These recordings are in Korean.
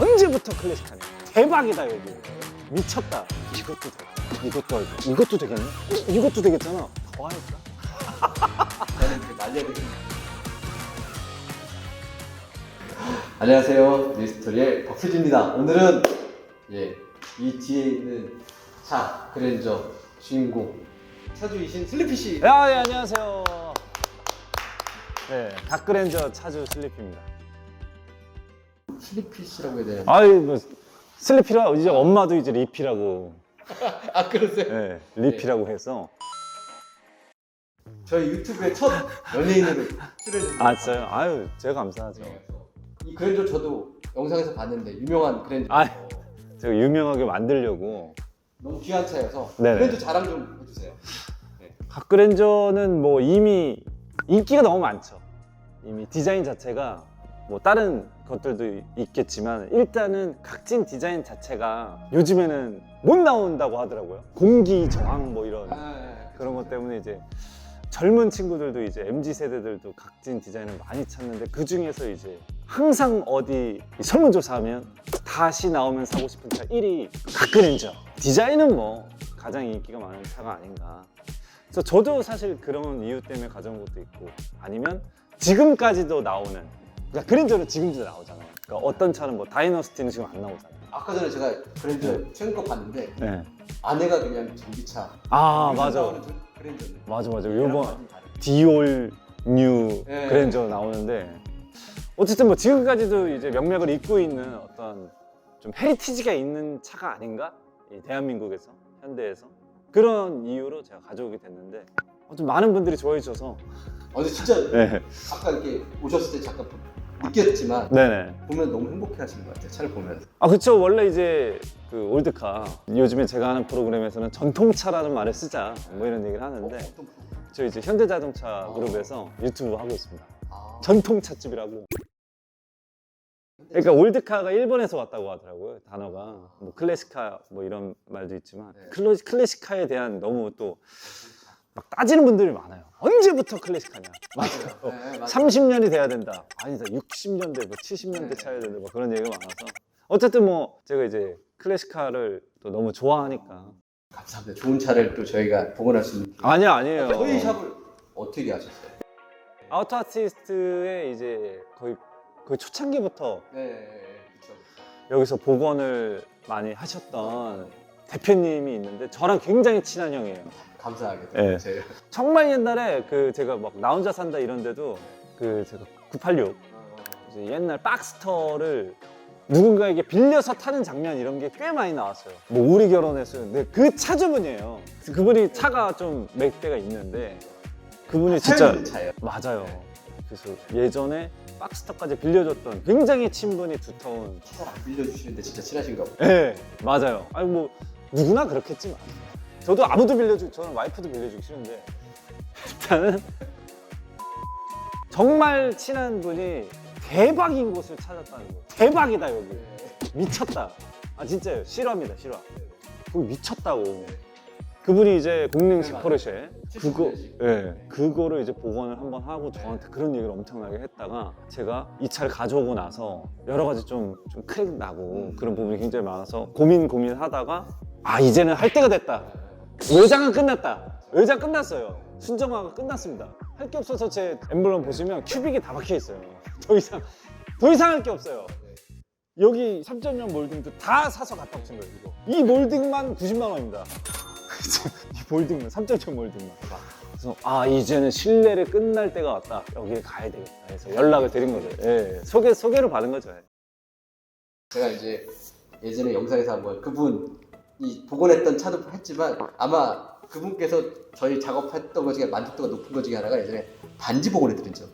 언제부터 클래식하냐? 대박이다 여기. 미쳤다. 이것도 돼. 이것도 알고. 이것도 되겠네? 어, 이것도 되겠잖아. 더 할까? 안녕하세요. 뉴스토리의 박수지입니다. 오늘은 예, 이 뒤에 있는 차 그랜저 주인공 차주이신 슬리피 씨 야, 네, 안녕하세요. 네, 다크렌저 차주 슬리피입니다. 슬리피씨라고 해야 되나? 아이 뭐 슬리피라 이제 엄마도 이제 리피라고. 아 그러세요? 네, 리피라고 해서. 저희 유튜브에 첫 연예인으로 출연해주신 아 진짜요? 아유 제가 감사하죠. 이 그랜저 저도 영상에서 봤는데 유명한 그랜저 아. 제가 유명하게 만들려고 너무 귀한 차여서 네네. 그랜저 자랑 좀 해주세요. 갓그랜저는 뭐 이미 인기가 너무 많죠. 이미 디자인 자체가 뭐 다른 것들도 있겠지만 일단은 각진 디자인 자체가 요즘에는 못 나온다고 하더라고요. 공기 저항 뭐 이런 아, 그런 것 때문에 이제 젊은 친구들도 이제 MZ 세대들도 각진 디자인을 많이 찾는데 그 중에서 이제 항상 어디 설문조사하면 다시 나오면 사고 싶은 차 1위 가크렌저 디자인은 뭐 가장 인기가 많은 차가 아닌가. 그래서 저도 사실 그런 이유 때문에 가져온 것도 있고 아니면 지금까지도 나오는 그러니까 그랜저는 지금도 나오잖아요 그러니까 어떤 차는 뭐 다이너스티는 지금 안 나오잖아요 아까 전에 제가 그랜저 최근 거 봤는데 네. 아내가 그냥 전기차 아 맞아 나오는 저 그랜저인데 맞아 맞아 요번. 디올 뉴 네. 그랜저 나오는데 어쨌든 뭐 지금까지도 이제 명맥을 잇고 있는 어떤 좀 헤리티지가 있는 차가 아닌가 이 대한민국에서 현대에서 그런 이유로 제가 가져오게 됐는데 어, 좀 많은 분들이 좋아해 주셔서 아, 근데 진짜 네. 아까 이렇게 오셨을 때 잠깐 느꼈지만 네네. 보면 너무 행복해 하시는 것 같아요 차를 보면서 아 그쵸. 원래 이제 그 올드카. 요즘에 제가 하는 프로그램에서는 전통차라는 말을 쓰자. 뭐 이런 얘기를 하는데 어, 프로- 저 이제 현대자동차 아. 그룹에서 유튜브 하고 있습니다. 아, 전통차집이라고. 그러니까 올드카가 일본에서 왔다고 하더라고요 단어가. 뭐 클래식카 뭐 이런 말도 있지만 네. 클로, 클래식카에 대한 너무 또 막 따지는 분들이 많아요. 언제부터 클래식카냐? 맞아요. 네, 맞아요. 30년이 돼야 된다. 아니다 60년대 뭐 70년대 네. 차야 된다 뭐 그런 얘기가 많아서. 어쨌든 뭐 제가 이제 클래식카를 또 너무 좋아하니까. 감사합니다. 좋은 차를 또 저희가 복원할 수 있는 아니야 아니에요. 저희 샵을 어떻게 하셨어요? 아우터 아티스트의 이제 거의 거의 초창기부터 네, 그렇죠. 여기서 복원을 많이 하셨던 대표님이 있는데 저랑 굉장히 친한 형이에요. 감사하게도 네. 제가 정말 옛날에 그 제가 막 나 혼자 산다 이런데도 그 제가 986 이제 옛날 박스터를 누군가에게 빌려서 타는 장면 이런 게 꽤 많이 나왔어요. 뭐 우리 결혼했어요. 근데 그 차주분이에요. 그분이 차가 좀 몇 대가 있는데 그분이 진짜 사연 있는 차예요. 맞아요. 그래서 예전에 박스터까지 빌려줬던 굉장히 친분이 두터운 차를 안 빌려주시는데 진짜 친하신가 보다 네, 맞아요. 아니 뭐 누구나 그렇겠지만 저도 아무도 빌려주기 저는 와이프도 빌려주기 싫은데 일단은 정말 친한 분이 대박인 곳을 찾았다는 거. 대박이다 여기. 미쳤다. 아 진짜요. 싫어합니다. 싫어. 그거 미쳤다고. 그분이 이제 공릉식 네, 포르쉐 그거 70년식. 예 그거를 이제 복원을 한번 하고 저한테 그런 얘기를 엄청나게 했다가 제가 이 차를 가져오고 나서 여러 가지 좀, 좀 크랙 나고 음. 그런 부분이 굉장히 많아서 고민 고민하다가 아 이제는 할 때가 됐다. 외장은 끝났다. 외장 끝났어요. 순정화가 끝났습니다. 할 게 없어서 제 엠블럼 보시면 큐빅이 다 박혀 있어요. 더 이상 더 이상 할 게 없어요. 여기 3.0 몰딩도 다 사서 갖다 붙인 거예요 이거. 이 몰딩만 90만 원입니다. 이 몰딩만 3.0 몰딩만. 그래서 아 이제는 신뢰를 끝날 때가 왔다. 여기에 가야 되겠다 해서 연락을 드린 거죠. 예, 소개, 소개를 받은 거죠. 제가 이제 예전에 영상에서 한번 그분 이 복원했던 차도 했지만 아마 그분께서 저희 작업했던 것 중에 만족도가 높은 것 중에 하나가 예전에 반지 복원해드린 적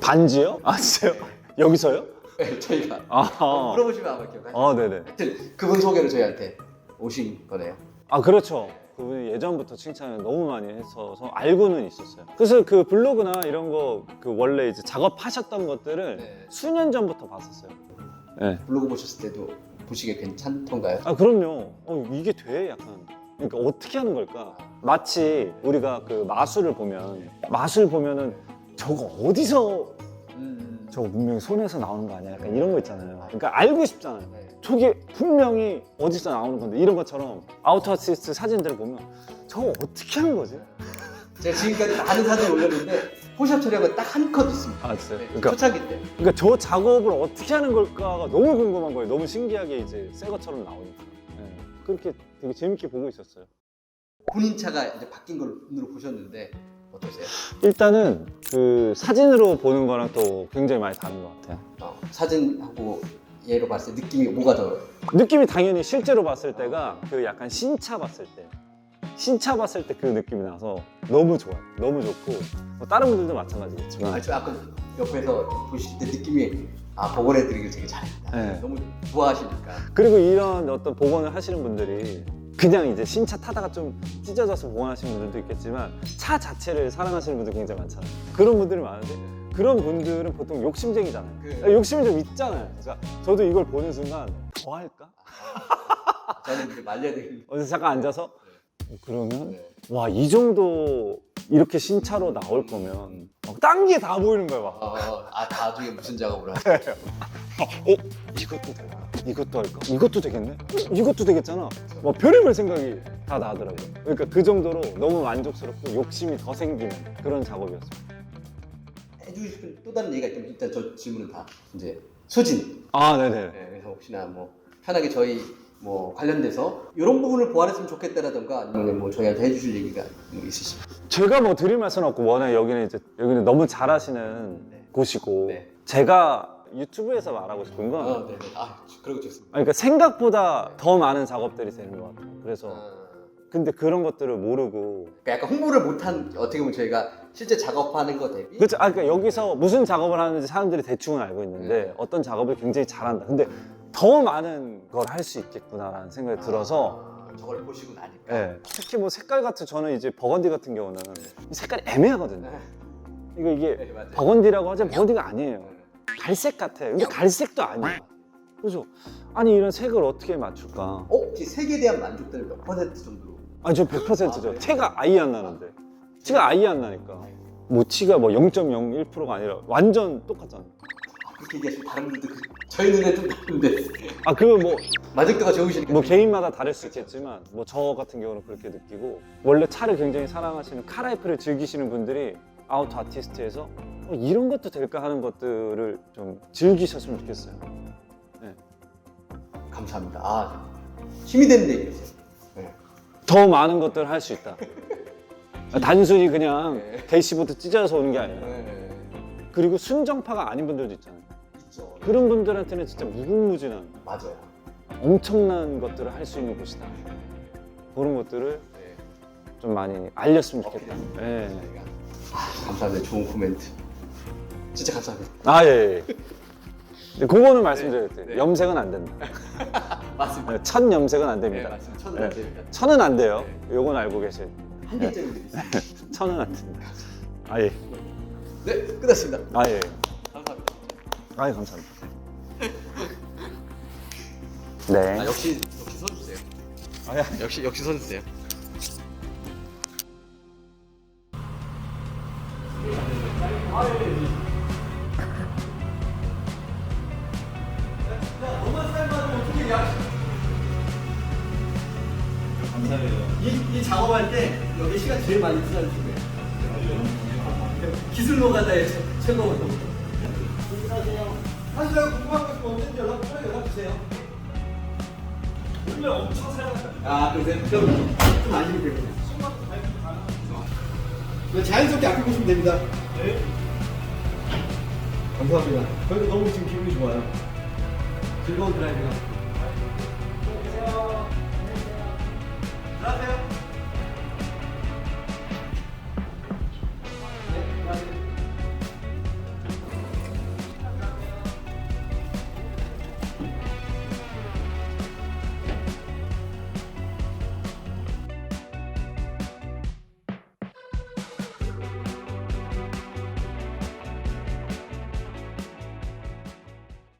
반지요? 아 진짜요? 여기서요? 네, 저희가 아, 물어보시면 아마 기억나실 아 네네 하여튼 그분 소개로 저희한테 오신 거네요 아 그렇죠 그분이 예전부터 칭찬을 너무 많이 했어서 알고는 있었어요 그래서 그 블로그나 이런 거 그 원래 이제 작업하셨던 것들을 네. 수년 전부터 봤었어요 네. 블로그 보셨을 때도 보시기에 괜찮던가요? 아 그럼요. 어, 이게 돼 약간. 그러니까 어떻게 하는 걸까? 마치 우리가 그 마술을 보면 마술 보면은 저거 어디서 음, 저거 분명히 손에서 나오는 거 아니야? 약간 이런 거 있잖아요. 그러니까 알고 싶잖아요. 네. 저게 분명히 어디서 나오는 건데 이런 것처럼 아우터 아티스트 사진들을 보면 저거 어떻게 한 거지? 제가 지금까지 많은 사진 올렸는데 포샵 촬영은 딱한 컷 있습니다. 아 진짜요? 네, 그러니까, 초창기 때. 그러니까 저 작업을 어떻게 하는 걸까가 너무 궁금한 거예요. 너무 신기하게 이제 새 것처럼 나오니까. 네. 그렇게 되게 재밌게 보고 있었어요. 본인 차가 이제 바뀐 걸 눈으로 보셨는데 어떠세요? 일단은 그 사진으로 보는 거랑 또 굉장히 많이 다른 것 같아요. 어, 사진하고 얘로 봤을 때 느낌이 뭐가 더 느낌이 당연히 실제로 봤을 때가 그 약간 신차 봤을 때 신차 봤을 때 그 느낌이 나서 너무 좋아요. 너무 좋고 뭐 다른 분들도 마찬가지겠지만 아, 저 아까 옆에서 보실 때 느낌이 아 복원해드리길 되게 잘했다. 네. 너무 좋아하시니까. 그리고 이런 어떤 복원을 하시는 분들이 그냥 이제 신차 타다가 좀 찢어져서 복원하시는 분들도 있겠지만 차 자체를 사랑하시는 분들 굉장히 많잖아요. 그런 분들이 많은데 그런 분들은 보통 욕심쟁이잖아요. 그- 욕심이 좀 있잖아요. 그러니까 저도 이걸 보는 순간 더 할까? 아, 저는 이제 말려야 되는. 어디서 잠깐 앉아서 어, 그러면 네. 와 이 정도 이렇게 신차로 나올 거면 딴 게 다 보이는 거야 막. 어, 아 나중에 무슨 작업을 하세요? 어 이것도 될까? 이것도 할까? 이것도 되겠네? 어, 이것도 되겠잖아. 막 별의별 생각이 다 나더라고 요. 그러니까 그 정도로 너무 만족스럽고 욕심이 더 생기는 그런 작업이었어요. 해주고 싶은 또 다른 얘기가 있다면 일단 저 질문은 다 이제 소진. 아 네네. 네, 그래서 혹시나 뭐 편하게 저희 뭐 관련돼서 이런 부분을 보완했으면 좋겠다라던가 아니면 뭐 저희한테 해주실 얘기가 있으시면 제가 뭐 드릴 말씀은 없고 워낙 여기는 이제 여기는 너무 잘하시는 네. 곳이고 네. 제가 유튜브에서 말하고 싶은 건 아, 네네. 아, 그러고 좋습니다. 아니, 그러니까 생각보다 더 많은 작업들이 되는 것 같아요. 그래서 아, 근데 그런 것들을 모르고 그러니까 약간 홍보를 못한 어떻게 보면 저희가 실제 작업하는 거 대비 그렇죠. 아, 그러니까 여기서 무슨 작업을 하는지 사람들이 대충은 알고 있는데 네. 어떤 작업을 굉장히 잘한다. 근데 더 많은 걸 할 수 있겠구나라는 생각이 들어서 아, 저걸 보시고 나니까 예. 특히 뭐 색깔 같은 저는 이제 버건디 같은 경우는 이 색깔이 애매하거든요. 이거 이게 네, 맞아요. 버건디라고 하지만 버건디가 아니에요. 갈색 같아요. 근데 갈색도 아니에요. 그죠? 아니 이런 색을 어떻게 맞출까? 어? 혹시 색에 대한 만족도는 몇 퍼센트 정도로? 아니 저 100%죠. 아, 네. 티가 아예 안 나는데. 티가 아예 안 나니까. 뭐 티가 뭐 0.01%가 아니라 완전 똑같잖아요. 아, 그렇게 얘기하시면 다른 분들 그, 저희 눈에 좀 다른데 아 그거 뭐 만족도가 좋으시니까 뭐 개인마다 다를 수 있겠지만 뭐 저 같은 경우는 그렇게 느끼고 원래 차를 굉장히 사랑하시는 카라이프를 즐기시는 분들이 아우토 아티스트에서 어, 이런 것도 될까 하는 것들을 좀 즐기셨으면 좋겠어요. 감사합니다. 아 힘이 되는 얘기였어요. 네. 더 많은 것들을 할 수 있다. 단순히 그냥 네. 대시보드 찢어서 오는 게 아니라 네. 그리고 순정파가 아닌 분들도 있잖아요. 있죠. 그런 분들한테는 진짜 무궁무진한 맞아요. 엄청난 것들을 할 수 있는 곳이다. 그런 것들을 네. 좀 많이 알렸으면 좋겠다. 오케이. 예. 아, 감사합니다. 좋은 코멘트. 진짜 감사합니다. 아 예. 예. 근데 그거는 말씀드려야 돼요. 네. 염색은 안 된다. 맞습니다. 네, 첫 염색은 안 네, 됩니다. 맞습니다. 천은 네. 안 됩니다. 천은 안 돼요. 요건 알고 계세요. 한 개짜리 드리겠습니다. 천은 안 됩니다. 아 예. 네, 끝났습니다. 아 예. 감사합니다. 아 예, 감사합니다. 네. 아, 역시 역시 선수세요. 아, 예. 역시 역시 선수세요. 이, 이 작업할 때 여기 시간 제일 많이 투자를 준 거예요. 기술 노가다의 최고 사실 내가 궁금한 것이 언제든지 연락, 편하게 연락 주세요. 원래 엄청 사랑합니다. 아, 그러세요? 그럼 좀 아시면 되겠네요. 네, 자연스럽게 앞에 보시면 됩니다. 네. 감사합니다. 저희도 너무 지금 기분이 좋아요. 즐거운 드라이브가. 안녕하세요. 안녕하세요. 안녕하세요.